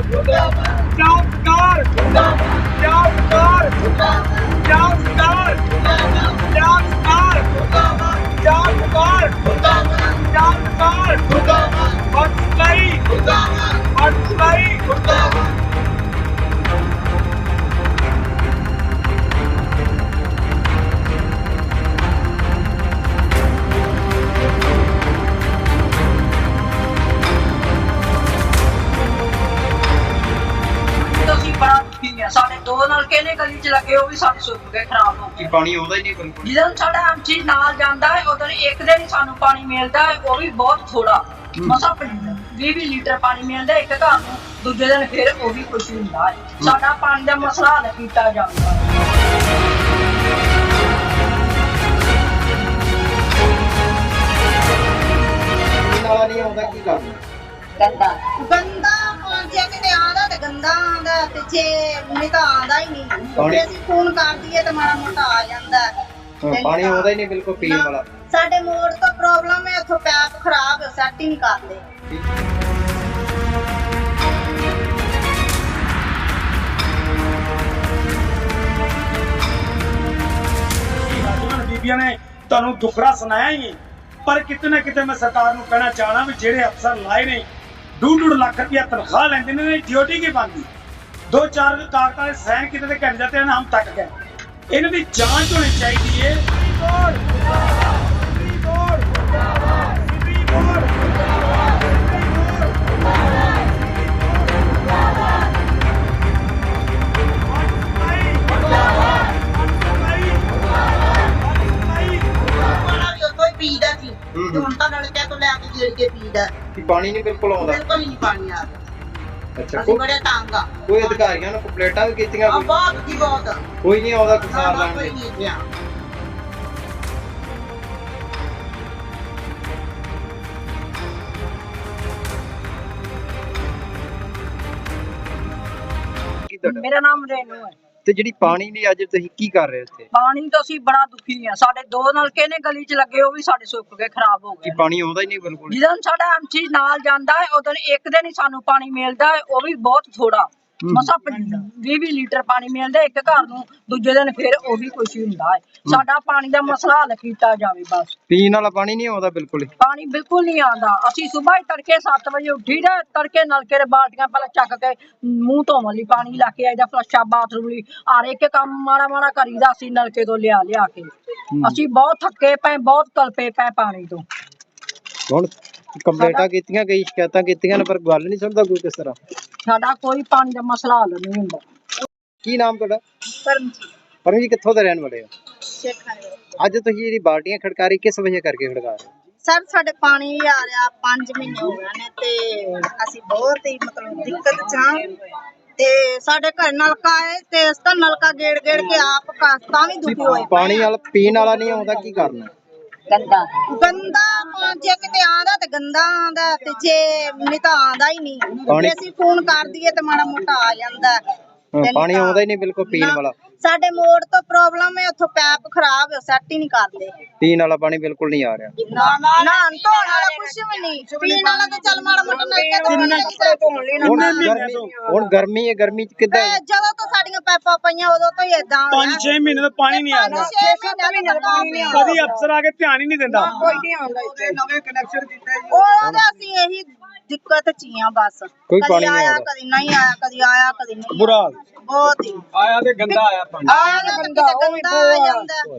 ਸਰਕਾਰ ਪੰਜਾਬ ਸਰਕਾਰ ਪੰਜਾਬ ਸਰਕਾਰ ਪੰਜਾਬ ਪੰਜਾਬ ਆ ਸਾਡੇ ਦੋ ਨਲਕੇ ਨੇ ਗਲੀ ਚ ਲੱਗੇ ਉਹ ਵੀ ਸਾਡੇ ਸੁੱਕ ਗਏ ਖਰਾਬ ਹੋ ਗਏ। ਕਿ ਪਾਣੀ ਆਉਂਦਾ ਹੀ ਨਹੀਂ ਬਿਲਕੁਲ ਜਦੋਂ ਸਾਡਾ ਐਮਸੀ ਨਾਲ ਜਾਂਦਾ ਹੈ ਉਦੋਂ ਇੱਕ ਦਿਨ ਹੀ ਸਾਨੂੰ ਪਾਣੀ ਮਿਲਦਾ ਹੈ ਉਹ ਵੀ ਬਹੁਤ ਥੋੜਾ ਮਸਾ 20 20 ਲੀਟਰ ਪਾਣੀ ਮਿਲਦਾ ਇੱਕ ਘਰ ਨੂੰ ਦੂਜੇ ਦਿਨ ਫਿਰ ਉਹ ਵੀ ਕੁਝ ਹੁੰਦਾ। ਹੈ। ਸਾਡਾ ਪਾਣੀ ਦਾ ਮਸਲਾ ਹੱਲ ਕੀਤਾ ਜਾਂਦਾ ਹੈ ਗੰਦਾ ਗੰਦਾ ਪਾਣੀ ਜੇ ਕਿਤੇ ਆਉਂਦਾ ਤੇ ਗੰਦਾ ਆਉਂਦਾ ਤੇ ਜੇ ਨਹੀਂ ਤਾਂ ਆਉਂਦਾ ਹੀ ਨਹੀਂ ਪਾਣੀ- ਜੇ ਅਸੀਂ ਫੋਨ ਕਰ ਦਈਏ ਤੇ ਮਾੜਾ ਮੋਟਾ ਆ ਜਾਂਦਾ ਹੈ। ਹਾਂ, ਤੇ ਪਾਣੀ ਤਾਂ- ਆਉਂਦਾ ਹੀ ਨਹੀਂ ਬਿਲਕੁਲ ਪੀਣ ਨਾ, ਵਾਲਾ ਸਾਡੇ ਮੋੜ ਤੋਂ ਪ੍ਰੋਬਲਮ ਹੈ ਉੱਥੋਂ ਪੈਪ ਖਰਾਬ ਹੈ ਸੈੱਟ ਹੀ ਨਹੀਂ ਕਰਦੇ ਰਾਜਵਨ ਬੀਬੀਆਂ ਨੇ ਤੁਹਾਨੂੰ ਦੁਖੜਾ ਸੁਣਾਇਆ ਹੀ ਹੈ। ਪਰ ਕਿਤੇ ਨਾ ਕਿਤੇ ਮੈਂ ਸਰਕਾਰ ਨੂੰ ਕਹਿਣਾ ਚਾਹਣਾ ਵੀ ਜਿਹੜੇ ਅਫਸਰ ਲਾਏ ਨੇ ਡੂਢ ਡੂਢ ਲੱਖ ਰੁਪਇਆ ਤਨਖਾਹ ਲੈਂਦੇ ਨੇ, ਇਹਨਾਂ ਦੀ ਡਿਊਟੀ ਕੀ ਬਣਦੀ? ਦੋ ਚਾਰ ਕਾਗਜ਼ਾਂ ਦੇ ਸਾਈਨ ਕਿਤੇ ਤੇ ਘਟ ਜਾਂਦੇ ਹਨ ਹਮ ਤੱਕ ਗਏ ਇਹਨਾਂ ਦੀ ਜਾਂਚ ਹੋਣੀ ਚਾਹੀਦੀ ਹੈ ਹੁਣ ਤਾਂ ਨਲਕੇ ਤੋਂ ਲੈ ਕੇ ਗੇੜ ਕੇ ਪੀਦਾ ਕਿ ਪਾਣੀ ਨਹੀਂ ਬਿਲਕੁਲ ਆਉਂਦਾ। ਬਿਲਕੁਲ ਹੀ ਨਹੀਂ ਪਾਣੀ ਆ ਰਿਹਾ। ਅੱਛਾ ਅਸੀਂ ਕੋਈ ਬੜੇ ਤੰਗ ਆ। ਕੋਈ ਅਧਿਕਾਰੀਆਂ ਨੂੰ ਕੰਪਲੇਂਟਾਂ ਵੀ ਕੀਤੀਆਂ ਆ ਕੋਈ? ਬਹੁਤ ਜੀ ਬਹੁਤ। ਕੋਈ ਨਹੀਂ ਆਉਂਦਾ ਕਿਸਾਨ ਨਾ ਲੈਣ ਕੋਈ ਦੇ ਨਹੀਂ ਗਿਆ ਕੀ ਤੁਹਾਡਾ ਮੇਰਾ ਨਾਮ ਰੇਨੂ ਹੈ। ਤੇ ਜਿਹੜੀ ਪਾਣੀ ਦੀ ਅੱਜ ਤੁਸੀਂ ਕੀ ਕਰ ਰਹੇ ਹੋ ਇੱਥੇ? ਪਾਣੀ ਤੋਂ ਅਸੀਂ ਬੜਾ ਦੁਖੀ ਆ ਸਾਡੇ ਦੋ ਨਲਕੇ ਨੇ ਗਲੀ ਚ ਲੱਗੇ ਉਹ ਵੀ ਸਾਡੇ ਸੁੱਕ ਗਏ ਖਰਾਬ ਹੋ ਕਿ ਗਏ। ਪਾਣੀ ਆਉਂਦਾ ਹੀ ਨਹੀਂ ਬਿਲਕੁਲ। ਜਦੋਂ ਸਾਡਾ ਐਮਸੀ ਨਾਲ ਜਾਂਦਾ ਹੈ ਉਦੋਂ ਇੱਕ ਦਿਨ ਹੀ ਸਾਨੂੰ ਪਾਣੀ ਮਿਲਦਾ ਹੈ ਉਹ ਵੀ ਬਹੁਤ ਥੋੜਾ ਮਸਾ 20 20 ਲੀਟਰ ਪਾਣੀ ਮਿਲਦਾ ਇੱਕ ਘਰ ਨੂੰ ਦੂਜੇ ਦਿਨ ਫਿਰ ਉਹ ਵੀ ਕੁਝ ਹੁੰਦਾ ਹੈ। ਸਾਡਾ ਪਾਣੀ ਦਾ ਮਸਲਾ ਹੱਲ ਕੀਤਾ ਜਾਵੇ ਬਸ। ਪੀਣ ਵਾਲਾ ਪਾਣੀ ਨਹੀਂ ਆਉਂਦਾ ਬਿਲਕੁਲ ਹੀ। ਪਾਣੀ ਬਿਲਕੁਲ ਨਹੀਂ ਆਉਂਦਾ। ਅਸੀਂ ਸਵੇਰ ਹੀ ਤੜਕੇ 7 ਵਜੇ ਉੱਠੀ ਦਾ ਤੜਕੇ ਨਲਕੇ ਦੇ ਬਾਲਟੀਆਂ ਪਹਿਲਾਂ ਚੱਕ ਕੇ ਮੂੰਹ ਧੋਣ ਲਈ ਪਾਣੀ ਲਾ ਕੇ ਆਈਦਾ ਫਲਸ਼ਾ ਬਾਥਰੂਮ ਲਈ। ਹਰ ਇੱਕ ਕੰਮ ਮਾੜਾ ਮਾੜਾ ਕਰੀਦਾ ਅਸੀਂ ਨਲਕੇ ਤੋਂ ਲਿਆ ਲਿਆ ਕੇ। ਅਸੀਂ ਬਹੁਤ ਥੱਕੇ ਪਏ ਬਹੁਤ ਕਲਪੇ ਪਏ ਪਾਣੀ ਤੋਂ। ਹੁਣ ਕੰਪਲੇਂਟਾਂ ਕੀਤੀਆਂ ਗਈ ਸ਼ਿਕਾਇਤਾਂ ਕੀਤੀਆਂ ਨੇ ਪਰ ਗੱਲ ਨਹੀਂ ਸੁਣਦਾ ਕੋਈ ਕਿਸ ਤਰ੍ਹਾਂ। ਸਾਡਾ ਕੋਈ ਪਾਣੀ ਦਾ ਮਸਲਾ ਹੱਲ ਨਹੀਂ ਹੁੰਦਾ। ਕੀ ਨਾਮ ਤੁਹਾਡਾ? ਪਰਮ ਪਰਮ ਜੀ ਕਿੱਥੋਂ ਦੇ ਰਹਿਣ ਵਾਲੇ ਹੋ? ਸ਼ੇਖਾਂ ਅੱਜ ਤੁਸੀਂ ਜਿਹੜੀ ਬਾਲਟੀਆਂ ਖੜਕਾ ਰਹੀ ਕਿਸ ਵਜ੍ਹਾ ਕਰਕੇ ਖੜਕਾ ਰਹੇ ਹੋ? ਸਰ ਸਾਡੇ ਪਾਣੀ ਆ ਰਿਹਾ 5 ਮਹੀਨੇ ਹੋ ਗਏ ਨੇ ਤੇ ਅਸੀਂ ਬਹੁਤ ਹੀ ਮਤਲਬ ਦਿੱਕਤ ਚ ਹਾਂ। ਤੇ ਸਾਡੇ ਘਰ ਨਲਕਾ ਹੈ ਤੇ ਇਸ ਦਾ ਨਲਕਾ ਗੇੜ ਗੇੜ ਕੇ ਆਪ ਕਾਸਤਾ ਵੀ ਦੁਖੀ ਹੋਏ ਪਏ ਪਾਣੀ ਵਾਲਾ ਪੀਣ ਵਾਲਾ ਨਹੀਂ ਆਉਂਦਾ ਕੀ ਕਰਨਾ ਗੰਦਾ। ਗੰਦਾ ਪਾਣੀ ਜੇ ਕਿਤੇ ਆਉਂਦਾ ਤੇ ਗੰਦਾ ਆਉਂਦਾ ਤੇ ਜੇ ਨਹੀਂ ਤਾਂ ਆਉਂਦਾ ਹੀ ਨਹੀਂ। ਜੇ ਅਸੀਂ ਫੋਨ ਕਰ ਦਈਏ ਤੇ ਮਾੜਾ ਮੋਟਾ ਆ ਜਾਂਦਾ। ਹੈ। ਪਾਣੀ ਆਉਂਦਾ ਹੀ ਨਹੀਂ ਬਿਲਕੁਲ ਪੀਣ ਨਾ, ਵਾਲਾ। ਸਾਡੇ ਮੋੜ ਤੋਂ ਪ੍ਰੋਬਲਮ ਹੈ ਉੱਥੋਂ ਪੈਪ ਖਰਾਬ ਹੈ ਸੈੱਟ ਹੀ ਨਹੀਂ ਕਰਦੇ। ਪੀਣ ਵਾਲਾ ਪਾਣੀ ਬਿਲਕੁਲ ਨਹੀਂ ਆ ਰਿਹਾ। ਨਾ ਨਾ ਧੋਣ ਵਾਲਾ ਕੁਝ ਵੀ ਨਹੀਂ। ਪੀਣ ਵਾਲਾ ਤੇ ਚੱਲ ਮਾੜਾ ਮੋਟਾ ਨਲਕੇ ਤੋਂ ਪਾਣੀ ਆਉਂਦਾ। ਹੁਣ ਗਰਮੀ ਹੁਣ ਗਰਮੀ ਹੈ ਗਰਮੀ ਚ ਕਿੱਦਾਂ ਜਦੋਂ ਤੋਂ ਸਾਡੀਆਂ ਪੈਪਾਂ ਪਈਆਂ ਉਦੋਂ ਤੋਂ ਹੀ ਇਦਾਂ 5-6 ਮਹੀਨੇ ਤੋਂ ਪਾਣੀ ਨਹੀਂ ਆ ਰਿਹਾ ਛੇ ਮਹੀਨੇ ਤੋਂ ਪਾਣੀ ਨਹੀਂ ਆਉਂਦਾ। ਕਦੀ ਅਫਸਰ ਆ ਕੇ ਧਿਆਨ ਹੀ ਨਹੀਂ ਦਿੰਦਾ। ਕੋਈ ਨਹੀਂ ਆਉਂਦਾ ਇੱਥੇ। ਉਹਨਾਂ ਦਾ ਅਸੀਂ ਇਹੀ ਦਿੱਕਤ ਚ ਹੀ ਆ ਬਸ। ਕੋਈ ਕਦੀ ਪਾਣੀ ਨਹੀਂ ਆਇਆ, ਆਉਂਦਾ। ਕਦੀ ਨਹੀਂ ਆਇਆ ਕਦੀ ਆਇਆ ਕਦੀ ਨਹੀਂ ਬੁਰਾ ਆਇਆ। ਬਹੁਤ ਹੀ। ਆਇਆ ਤੇ ਗੰਦਾ ਆਇਆ ਪਾਣੀ। ਆਇਆ ਤਾਂ ਕਿਤੇ ਗੰਦਾ ਆ ਜਾਂਦਾ।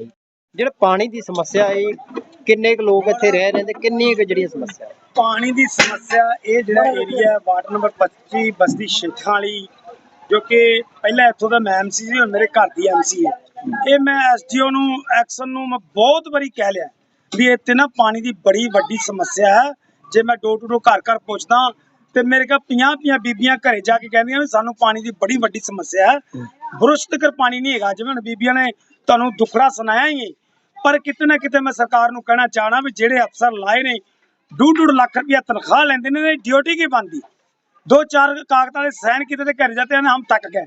ਜਿਹੜਾ ਪਾਣੀ ਦੀ ਸਮੱਸਿਆ ਹੈ ਕਿੰਨੇ ਕੁ ਲੋਕ ਇੱਥੇ ਰਹਿ ਰਹੇ ਨੇ ਤੇ ਕਿੰਨੀ ਕੁ ਜਿਹੜੀਆਂ ਸਮੱਸਿਆ ਹੈ? ਪਾਣੀ ਦੀ ਸਮੱਸਿਆ ਇਹ ਜਿਹੜਾ ਏਰੀਆ ਹੈ ਵਾਰਡ ਨੰਬਰ 25 ਬਸਤੀ ਸ਼ੇਖਾਂ ਵਾਲੀ ਜੋ ਕਿ ਪਹਿਲਾਂ ਇੱਥੋਂ ਦਾ ਮੈਂ ਐਮਸੀ ਸੀ ਹੁਣ ਮੇਰੇ ਘਰ ਦੀ ਐਮਸੀ ਹੈ। ਇਹ ਮੈਂ ਐਸਡੀਓ ਨੂੰ ਐਕਸ਼ਨ ਨੂੰ ਮੈਂ ਬਹੁਤ ਵਾਰੀ ਕਹਿ ਲਿਆ ਵੀ ਇੱਥੇ ਨਾ ਪਾਣੀ ਦੀ ਬੜੀ ਵੱਡੀ ਸਮੱਸਿਆ ਹੈ। ਜੇ ਮੈਂ ਡੋਰ ਟੂ ਡੋਰ ਘਰ ਘਰ ਪੁੱਛਦਾ ਤੇ ਮੇਰੇ ਕੋਲ 50 50 ਬੀਬੀਆਂ ਘਰੇ ਜਾ ਕੇ ਕਹਿੰਦੀਆਂ ਵੀ ਸਾਨੂੰ ਪਾਣੀ ਦੀ ਬੜੀ ਵੱਡੀ ਸਮੱਸਿਆ ਹੈ। ਬੁਰਸ਼ ਤੱਕ ਪਾਣੀ ਨਹੀਂ ਹੈਗਾ ਜਿਵੇਂ ਹੁਣ ਬੀਬੀਆਂ ਨੇ ਤੁਹਾਨੂੰ ਦੁਖੜਾ ਸੁਣਾਇਆ ਹੀ ਹੈ ਪਰ ਕਿਤੇ ਨਾ ਕਿਤੇ ਮੈਂ ਸਰਕਾਰ ਨੂੰ ਕਹਿਣਾ ਚਾਹਣਾ ਵੀ ਜਿਹੜੇ ਅਫਸਰ ਲਾਏ ਨੇ ਡੂਢ ਡੂਢ ਲੱਖ ਰੁਪਇਆ ਤਨਖਾਹ ਲੈਂਦੇ ਨੇ ਡਿਊਟੀ ਕੀ ਬਣਦੀ? ਦੋ ਚਾਰ ਕਾਗਜ਼ਾਂ ਦੇ ਸਾਈਨ ਕਿਤੇ ਤੇ ਘਰ ਜਾਂਦੇ ਹਨ ਹਮ ਤੱਕ ਗਏ।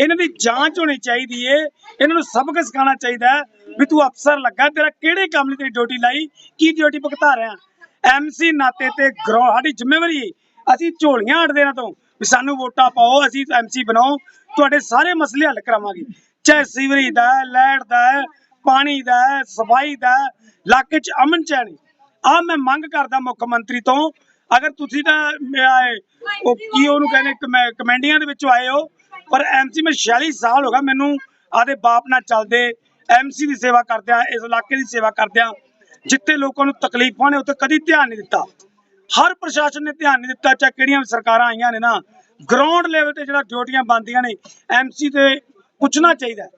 ਇਹਨਾਂ ਦੀ ਜਾਂਚ ਹੋਣੀ ਚਾਹੀਦੀ ਏ ਇਹਨਾਂ ਨੂੰ ਸਬਕ ਸਿਖਾਉਣਾ ਚਾਹੀਦਾ ਵੀ ਤੂੰ ਅਫਸਰ ਲੱਗਾ ਤੇਰਾ ਕਿਹੜੇ ਕੰਮ ਲਈ ਤੇਰੀ ਡਿਊਟੀ ਲਾਈ ਕੀ ਡਿਊਟੀ ਭੁਗਤਾ ਰਿਹਾ? ਐਮਸੀ ਨਾਤੇ ਤੇ ਗਰੋ ਸਾਡੀ ਜ਼ਿੰਮੇਵਾਰੀ ਏ ਅਸੀਂ ਝੋਲੀਆਂ ਅੜਦੇ ਨਾ ਤੋਂ ਵੀ ਸਾਨੂੰ ਵੋਟਾਂ ਪਾਓ ਅਸੀਂ ਐਮਸੀ ਬਣਾਓ ਤੁਹਾਡੇ ਸਾਰੇ ਮਸਲੇ ਹੱਲ ਕਰਾਵਾਂਗੇ। ਚਾਹੇ ਸੀਵਰੇਜ ਦਾ ਹੈ, ਲਾਈਟ ਦਾ ਪਾਣੀ ਦਾ ਸਫ਼ਾਈ ਦਾ ਇਲਾਕੇ 'ਚ ਅਮਨ ਚੈਨ ਆ ਮੈਂ ਮੰਗ ਕਰਦਾ ਮੁੱਖ ਮੰਤਰੀ ਤੋਂ ਅਗਰ ਤੁਸੀਂ ਤਾਂ ਉਹ ਕੀ ਉਹਨੂੰ ਕਹਿੰਦੇ ਕਮੈ- ਕਮੈਂਡੀਆਂ ਦੇ ਵਿੱਚੋਂ ਆਏ ਹੋ ਪਰ ਐਮਸੀ ਮੈਂ 46 ਸਾਲ ਹੋ ਗਿਆ ਮੈਨੂੰ ਆਦੇ ਬਾਪ ਨਾਲ ਚੱਲਦੇ ਐਮਸੀ ਦੀ ਸੇਵਾ ਕਰਦਿਆਂ ਇਸ ਇਲਾਕੇ ਦੀ ਸੇਵਾ ਕਰਦਿਆਂ ਜਿੱਥੇ ਲੋਕਾਂ ਨੂੰ ਤਕਲੀਫਾਂ ਨੇ, ਉੱਥੇ ਕਦੀ ਧਿਆਨ ਨਹੀਂ ਦਿੱਤਾ। ਹਰ ਪ੍ਰਸ਼ਾਸਨ ਨੇ ਧਿਆਨ ਨਹੀਂ ਦਿੱਤਾ, ਚਾਹੇ ਕਿਹੜੀਆਂ ਸਰਕਾਰਾਂ ਆਈਆਂ ਨੇ ਨਾ। ਗਰਾਊਂਡ ਲੈਵਲ ਤੇ ਜਿਹੜਾ ਡਿਊਟੀਆਂ ਬਣਦੀਆਂ ਨੇ ਐਮਸੀ ਤੇ ਪੁੱਛਣਾ ਚਾਹੀਦਾ ਹੈ।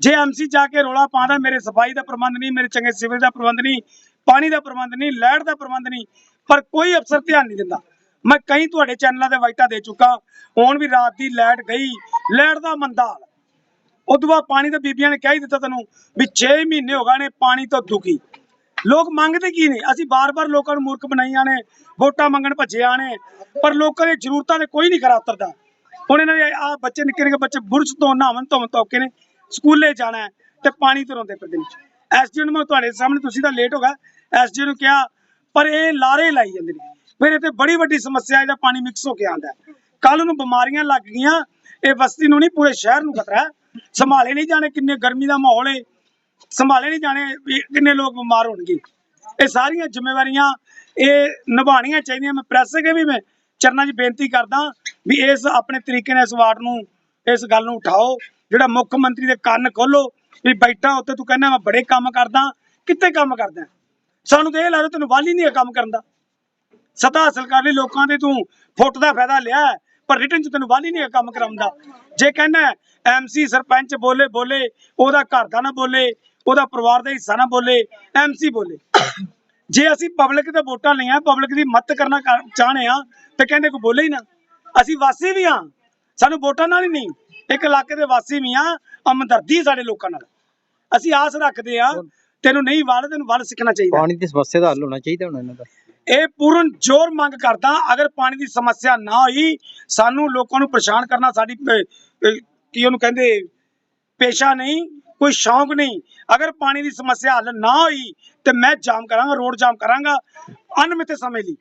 ਜੇ ਐਮਸੀ ਜਾ ਕੇ ਰੋਲਾ ਪਾਉਂਦਾ, ਮੇਰੇ ਸਫ਼ਾਈ ਦਾ ਪ੍ਰਬੰਧ ਨਹੀਂ, ਮੇਰੇ ਚੰਗੇ ਸਿਵਲ ਦਾ ਪ੍ਰਬੰਧ ਨਹੀਂ, ਪਾਣੀ ਦਾ ਪ੍ਰਬੰਧ ਨਹੀਂ, ਲਾਈਟ ਦਾ ਪ੍ਰਬੰਧ ਨਹੀਂ, ਪਰ ਕੋਈ ਅਫਸਰ ਧਿਆਨ ਨਹੀਂ ਦਿੰਦਾ। ਮੈਂ ਕਈ ਤੁਹਾਡੇ ਚੈਨਲਾਂ ਤੇ ਵਾਈਟਾਂ ਦੇ ਚੁੱਕਾ। ਹੁਣ ਵੀ ਰਾਤ ਦੀ ਲੈਟ ਗਈ ਲੈਟ ਦਾ ਮੰਦਾ ਹਾਲ ਉਦੋਂ ਬਾਅਦ ਪਾਣੀ ਤਾਂ ਬੀਬੀਆਂ ਨੇ ਕਹਿ ਹੀ ਦਿੱਤਾ ਤੈਨੂੰ ਵੀ 6 ਮਹੀਨੇ ਹੋ ਗਏ ਨੇ ਪਾਣੀ ਤੋਂ ਦੁਖੀ ਲੋਕ ਮੰਗਦੇ ਕੀ ਨੇ? ਅਸੀਂ ਬਾਰ-ਬਾਰ ਲੋਕਾਂ ਨੂੰ ਮੂਰਖ ਬਣਾਈਆਂ ਨੇ, ਵੋਟਾਂ ਮੰਗਣ ਭੱਜਿਆ ਨੇ, ਪਰ ਲੋਕਾਂ ਦੀਆਂ ਜ਼ਰੂਰਤਾਂ ਤੇ ਕੋਈ ਨਹੀਂ ਖਰਾ ਉਤਰਦਾ। ਹੁਣ ਇਹਨਾਂ ਦੇ ਆ ਬੱਚੇ ਨਿੱਕੇ ਨਿੱਕੇ ਬੱਚੇ ਬੁਰਸ਼ ਤੋਂ ਨਹਾਵਣ ਧੋਵਣ ਧੋਕੇ ਨੇ, ਸਕੂਲੇ ਜਾਣਾ ਹੈ ਤੇ ਪਾਣੀ ਤੋਂ ਰੋਂਦੇ ਫਿਰਦੇ ਨੇ। ਐਸਡੀ ਨੂੰ ਮੈਂ ਤੁਹਾਡੇ ਸਾਹਮਣੇ ਤੁਸੀਂ ਤਾਂ ਲੇਟ ਹੋ ਗਏ। ਐਸਡੀ ਨੂੰ ਕਿਹਾ, ਪਰ ਇਹ ਲਾਰੇ ਲਾਈ ਜਾਂਦੇ ਨੇ। ਫਿਰ ਇਹ ਤੇ ਬੜੀ ਵੱਡੀ ਸਮੱਸਿਆ ਇਹਦਾ ਪਾਣੀ ਮਿਕਸ ਹੋ ਕੇ ਆਉਂਦਾ ਕੱਲ ਨੂੰ ਬਿਮਾਰੀਆਂ ਲੱਗ ਗਈਆਂ, ਇਹ ਬਸਤੀ ਨੂੰ ਨਹੀਂ, ਪੂਰੇ ਸ਼ਹਿਰ ਨੂੰ ਖਤਰਾ ਸੰਭਾਲੇ ਨਹੀਂ ਜਾਣੇ ਕਿੰਨੇ ਗਰਮੀ ਦਾ ਮਾਹੌਲ ਹੈ। ਸੰਭਾਲੇ ਨਹੀਂ ਜਾਣੇ, ਵੀ ਕਿੰਨੇ ਲੋਕ ਬਿਮਾਰ ਹੋਣਗੇ। ਇਹ ਸਾਰੀਆਂ ਜ਼ਿੰਮੇਵਾਰੀਆਂ ਇਹ ਨਿਭਾਉਣੀਆਂ ਚਾਹੀਦੀਆਂ। ਮੈਂ ਪ੍ਰੈਸ ਕੇ ਵੀ ਮੈਂ ਚਰਨਾਂ 'ਚ ਬੇਨਤੀ ਕਰਦਾ ਵੀ ਇਸ ਆਪਣੇ ਤਰੀਕੇ ਨਾਲ ਇਸ ਵਾਰਡ ਨੂੰ, ਇਸ ਗੱਲ ਨੂੰ ਉਠਾਓ। ਜਿਹੜਾ ਮੁੱਖ ਮੰਤਰੀ ਦੇ ਕੰਨ ਖੋਲੋ ਵੀ ਬੈਠਾ ਉੱਤੇ ਤੂੰ ਕਹਿੰਦਾ ਮੈਂ ਬੜੇ ਕੰਮ ਕਰਦਾ, ਕਿੱਥੇ ਕੰਮ ਕਰਦਾ? ਸਾਨੂੰ ਤਾਂ ਇਹ ਲੱਗਦਾ ਤੈਨੂੰ ਵਾਲੀ ਨਹੀਂ ਹੈ ਕੰਮ ਕਰਨ ਦਾ। ਸਤਾ ਹਾਸਲ ਕਰ ਲਈ, ਲੋਕਾਂ ਦੇ ਤੂੰ ਫੁੱਟ ਦਾ ਫਾਇਦਾ ਲਿਆ ਪਰ ਰਿਟਨ ਚ ਤੈਨੂੰ ਵਾਲੀ ਨਹੀਂ ਹੈ ਕੰਮ ਕਰਾਉਂਦਾ ਜੇ ਕਹਿੰਦਾ ਐਮਸੀ ਸਰਪੰਚ ਬੋਲੇ ਬੋਲੇ ਉਹਦਾ ਘਰ ਦਾ ਨਾ ਬੋਲੇ ਉਹਦਾ ਪਰਿਵਾਰ ਦਾ ਹਿੱਸਾ ਨਾ ਬੋਲੇ ਐਮਸੀ ਬੋਲੇ। ਜੇ ਅਸੀਂ ਪਬਲਿਕ ਤੇ ਵੋਟਾਂ ਲਈਆਂ ਪਬਲਿਕ ਦੀ ਮਦਦ ਕਰਨਾ ਕਰ- ਚਾਹੁੰਦੇ ਆ ਤੇ ਕਹਿੰਦੇ ਕੋਈ ਬੋਲੇ ਹੀ ਨਾ। ਅਸੀਂ ਵਾਸੀ ਵੀ ਆ ਸਾਨੂੰ ਵੋਟਾਂ ਨਾਲ ਹੀ ਨਹੀਂ। ਇੱਕ ਇਲਾਕੇ ਦੇ ਵਾਸੀ ਵੀ ਆ ਹਮਦਰਦੀ ਸਾਡੇ ਲੋਕਾਂ ਨਾਲ। ਅਸੀਂ ਆਸ ਰੱਖਦੇ ਆ ਤੈਨੂੰ ਨਹੀਂ ਵੜ ਤੈਨੂੰ ਵੜ ਸਿੱਖਣਾ ਚਾਹੀਦਾ। ਪਾਣੀ ਦੀ ਸਮੱਸਿਆ ਦਾ ਹੱਲ ਹੋਣਾ ਚਾਹੀਦਾ ਹੁਣ ਇਹਨਾਂ ਦਾ। ਇਹ ਪੂਰਨ ਜ਼ੋਰ ਮੰਗ ਕਰਦਾ ਅਗਰ ਪਾਣੀ ਦੀ ਸਮੱਸਿਆ ਨਾ ਹੋਈ ਸਾਨੂੰ ਲੋਕਾਂ ਨੂੰ ਪਰੇਸ਼ਾਨ ਕਰਨਾ ਸਾਡੀ ਕੀ ਉਹਨੂੰ ਕਹਿੰਦੇ ਪੇਸ਼ਾ ਨਹੀਂ। ਕੋਈ ਸ਼ੌਂਕ ਨਹੀਂ। ਅਗਰ ਪਾਣੀ ਦੀ ਸਮੱਸਿਆ ਹੱਲ ਨਾ ਹੋਈ ਤੇ ਮੈਂ ਜਾਮ ਕਰਾਂਗਾ, ਰੋਡ ਜਾਮ ਕਰਾਂਗਾ ਅਨਮਿੱਥੇ ਸਮੇਂ ਲਈ।